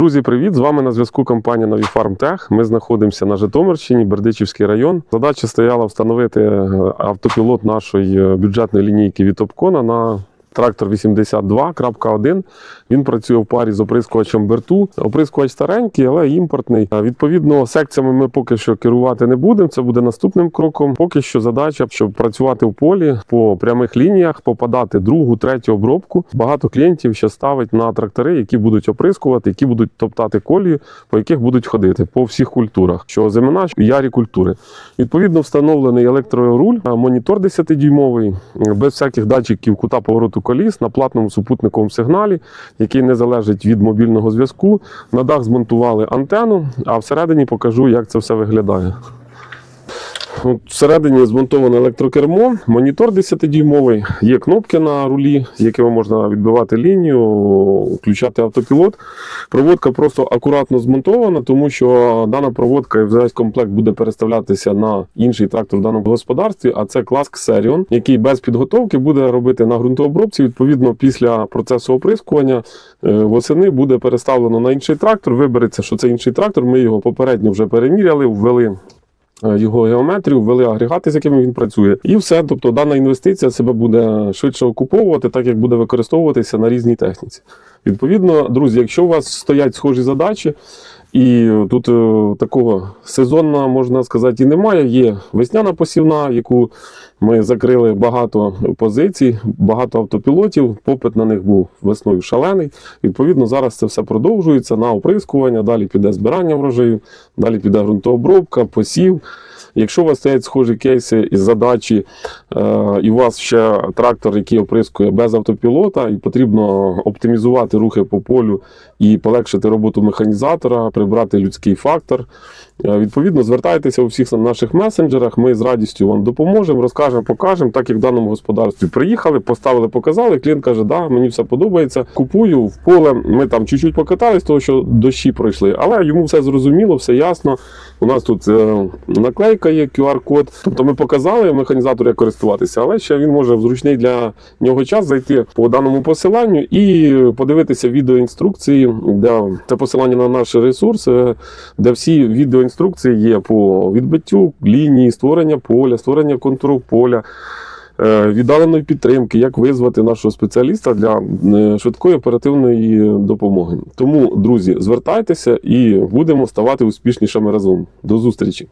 Друзі, привіт! З вами на зв'язку компанія Нові Фармтех. Ми знаходимося на Житомирщині, Бердичівський район. Задача стояла встановити е, автопілот нашої е, бюджетної лінійки від Топкона на трактор 82.1. Він працює в парі з оприскувачем Берту. Оприскувач старенький, але імпортний. Відповідно, секціями ми поки що керувати не будемо. Це буде наступним кроком. Поки що задача, щоб працювати в полі по прямих лініях, попадати другу, третю обробку. Багато клієнтів ще ставить на трактори, які будуть оприскувати, які будуть топтати колію, по яких будуть ходити по всіх культурах, що зимина, що ярі культури. Відповідно, встановлений електроруль, монітор 10-дюймовий, без всяких датчиків кута повороту коліс на платному супутниковому сигналі, який не залежить від мобільного зв'язку. На дах змонтували антенну, а всередині покажу, як це все виглядає. Всередині змонтоване електрокермо, монітор 10-дюймовий, є кнопки на рулі, якими можна відбивати лінію, включати автопілот. Проводка просто акуратно змонтована, тому що дана проводка і весь комплект буде переставлятися на інший трактор в даному господарстві, а це клас Xerion, який без підготовки буде робити на ґрунтообробці. Відповідно, після процесу оприскування е, восени буде переставлено на інший трактор. Вибереться, що це інший трактор. Ми його попередньо вже переміряли, ввели. Е, Його геометрію, ввели агрегати, з якими він працює, і все. Тобто, дана інвестиція себе буде швидше окуповувати, так як буде використовуватися на різній техніці. Відповідно, друзі, якщо у вас стоять схожі задачі, і тут е, такого сезонного, можна сказати, і немає. Є весняна посівна, яку ми закрили багато позицій, багато автопілотів. Попит на них був весною шалений. Відповідно, зараз це все продовжується на оприскування. Далі піде збирання врожаю, далі піде ґрунтообробка, посів. Якщо у вас стоять схожі кейси і задачі, е, і у вас ще трактор, який оприскує без автопілота, і потрібно оптимізувати рухи по полю і полегшити роботу механізатора, прибрати людський фактор. Е, Відповідно, звертайтеся у всіх наших месенджерах. Ми з радістю вам допоможемо, розкажемо, покажемо, так як в даному господарстві приїхали, поставили, показали. Клієнт каже, да, мені все подобається. Купую в поле. Ми там чуть-чуть покатались, тому що дощі пройшли, але йому все зрозуміло, все ясно. У нас тут е, наклейка є, QR-код. Тобто ми показали механізатору, як користуватися, але ще він може в зручний для нього час зайти по даному посиланню і подивитися відеоінструкції, де це посилання на наш ресурс, е, де всі відеоінструкції є по відбиттю лінії, створення поля, створення контуру поля. е, Віддаленої підтримки, як визвати нашого спеціаліста для е, швидкої оперативної допомоги. Тому, друзі, звертайтеся і будемо ставати успішнішими разом. До зустрічі!